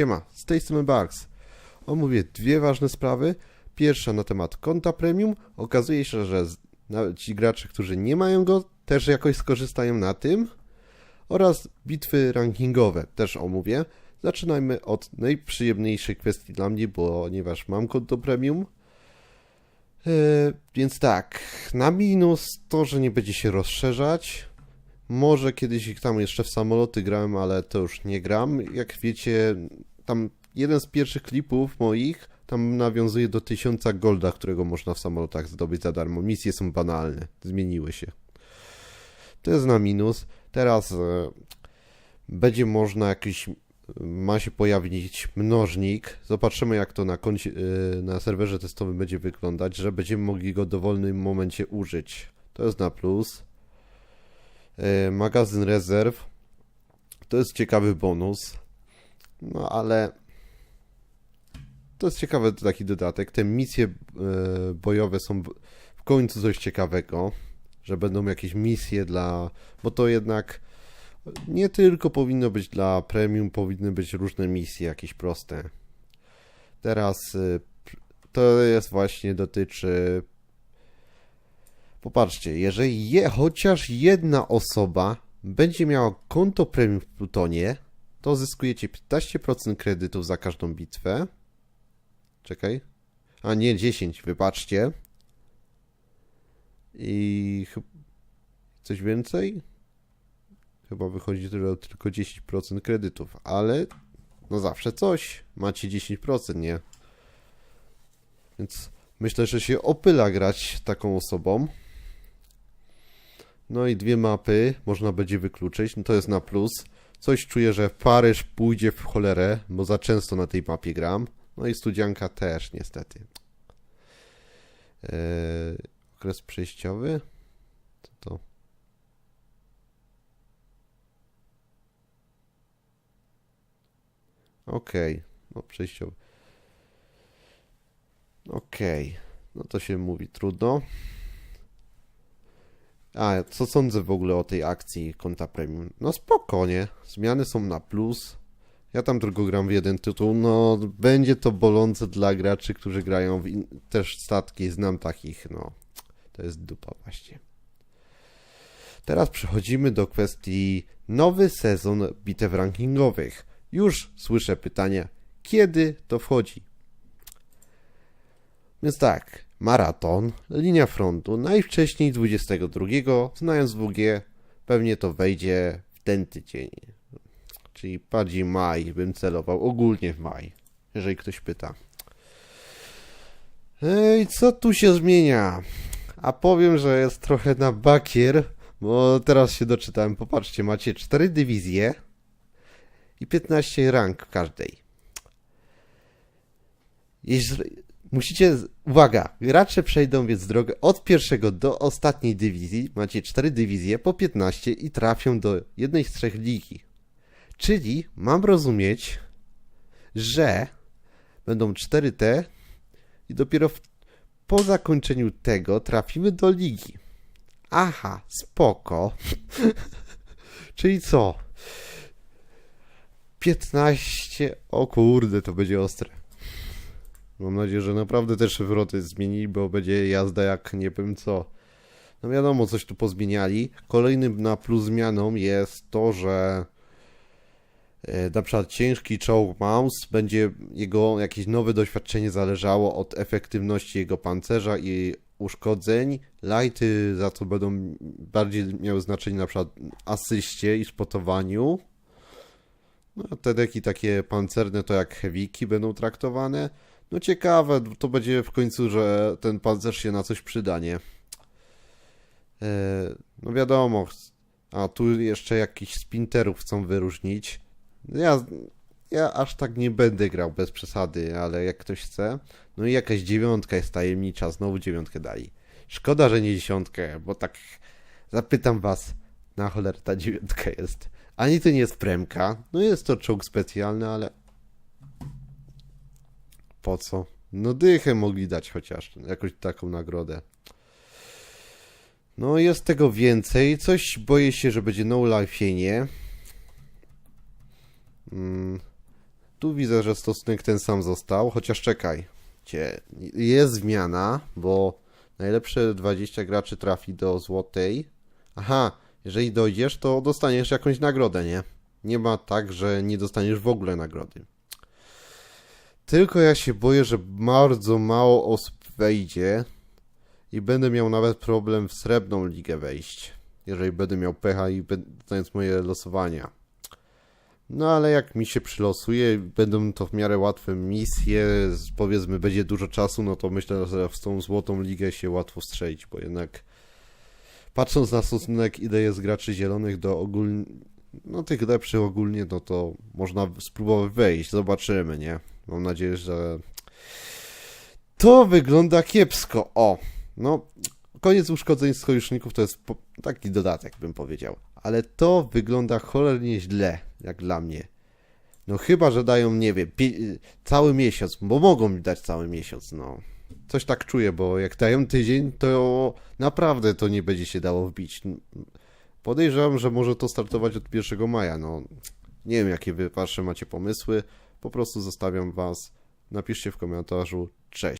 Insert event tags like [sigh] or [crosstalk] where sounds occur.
Siema, z tej strony Barks. Omówię dwie ważne sprawy. Pierwsza na temat konta premium. Okazuje się, że nawet ci gracze, którzy nie mają go, też jakoś skorzystają na tym. Oraz bitwy rankingowe też omówię. Zaczynajmy od najprzyjemniejszej kwestii dla mnie, ponieważ mam konto premium. E, więc tak, na minus to, że nie będzie się rozszerzać. Może kiedyś ich tam jeszcze w samoloty grałem, ale to już nie gram. Jak wiecie, tam jeden z pierwszych klipów moich tam nawiązuje do tysiąca golda, którego można w samolotach zdobyć za darmo. Misje są banalne, zmieniły się. To jest na minus. Teraz e, będzie można jakiś ma się pojawić mnożnik. Zobaczymy, jak to na, koncie, e, na serwerze testowym będzie wyglądać, że będziemy mogli go w dowolnym momencie użyć. To jest na plus. E, Magazyn rezerw. To jest ciekawy bonus. No ale to jest ciekawy taki dodatek. Te misje e, bojowe są w- końcu coś ciekawego, że będą jakieś misje dla. Bo to jednak nie tylko powinno być dla premium, powinny być różne misje jakieś proste. Teraz p- to jest właśnie dotyczy. Popatrzcie, jeżeli je, chociaż jedna osoba będzie miała konto premium w Plutonie, to zyskujecie 15% kredytów za każdą bitwę. Czekaj. A nie, 10, wybaczcie. I coś więcej? Chyba wychodzi tylko 10% kredytów, ale no zawsze coś. Macie 10%, nie? Więc myślę, że się opyla grać taką osobą. No i dwie mapy można będzie wykluczyć, no to jest na plus. Coś czuję, że Paryż pójdzie w cholerę, bo za często na tej mapie gram. No i studzianka też, niestety. Eee, okres przejściowy? Co to? Okej, no przejściowy. Okej, no to się mówi trudno. A, co sądzę w ogóle o tej akcji konta premium? No spokojnie, zmiany są na plus. Ja tam tylko gram w jeden tytuł, no będzie to bolące dla graczy, którzy grają w też statki, znam takich, no. To jest dupa właśnie. Teraz przechodzimy do kwestii nowy sezon bitew rankingowych. Już słyszę pytania, kiedy to wchodzi? Więc tak, maraton, linia frontu, najwcześniej 22, znając WG, pewnie to wejdzie w ten tydzień. Czyli bardziej maj bym celował, ogólnie w maj, jeżeli ktoś pyta. Ej, co tu się zmienia? A powiem, że jest trochę na bakier, bo teraz się doczytałem. Popatrzcie, macie 4 dywizje i 15 rank w każdej. Jeżeli, musicie, uwaga, gracze przejdą więc drogę od pierwszego do ostatniej dywizji, macie 4 dywizje po 15 i trafią do jednej z trzech ligi. Czyli mam rozumieć, że będą 4T i dopiero w, po zakończeniu tego trafimy do ligi. Aha, spoko. [laughs] Czyli co? 15. O kurde, to będzie ostre. Mam nadzieję, że naprawdę te szyfroty zmienili, bo będzie jazda jak nie wiem co. No wiadomo, coś tu pozmieniali. Kolejnym na plus zmianą jest to, że e, na przykład ciężki czołg Mouse będzie jego jakieś nowe doświadczenie zależało od efektywności jego pancerza i uszkodzeń. Lighty za to będą bardziej miały znaczenie na przykład asyście i spotowaniu. No, te deki takie pancerne to jak heaviki będą traktowane. No ciekawe, to będzie w końcu, że ten pancerz się na coś przyda, nie? E, no wiadomo, a tu jeszcze jakichś spinterów chcą wyróżnić. Ja, ja aż tak nie będę grał bez przesady, ale jak ktoś chce. No i jakaś dziewiątka jest tajemnicza, znowu dziewiątkę dali. Szkoda, że nie dziesiątkę, bo tak zapytam was, na cholerę ta dziewiątka jest. Ani to nie jest premka, no jest to czołg specjalny, ale po co? No dychę mogli dać chociaż, jakąś taką nagrodę. No jest tego więcej, coś boję się, że będzie no lifeienie. Mm. Tu widzę, że stosunek ten sam został, chociaż czekaj. Jest zmiana, bo najlepsze 20 graczy trafi do złotej. Aha, jeżeli dojdziesz, to dostaniesz jakąś nagrodę, nie? Nie ma tak, że nie dostaniesz w ogóle nagrody. Tylko ja się boję, że bardzo mało osób wejdzie i będę miał nawet problem w srebrną ligę wejść. Jeżeli będę miał pecha i będąc moje losowania. No ale jak mi się przylosuje, będą to w miarę łatwe misje, z- powiedzmy będzie dużo czasu, no to myślę, że w tą złotą ligę się łatwo strzelić, bo jednak patrząc na stosunek ile jest graczy zielonych do ogólnie, no tych lepszych ogólnie, no to można spróbować wejść, zobaczymy, nie? Mam nadzieję, że to wygląda kiepsko. O, no koniec uszkodzeń sojuszników to jest taki dodatek, bym powiedział. Ale to wygląda cholernie źle, jak dla mnie. No chyba, że dają, nie wiem, cały miesiąc, bo mogą mi dać cały miesiąc, no. Coś tak czuję, bo jak dają tydzień, to naprawdę to nie będzie się dało wbić. Podejrzewam, że może to startować od 1 maja, no. Nie wiem, jakie wy wasze macie pomysły. Po prostu zostawiam was. Napiszcie w komentarzu. Cześć.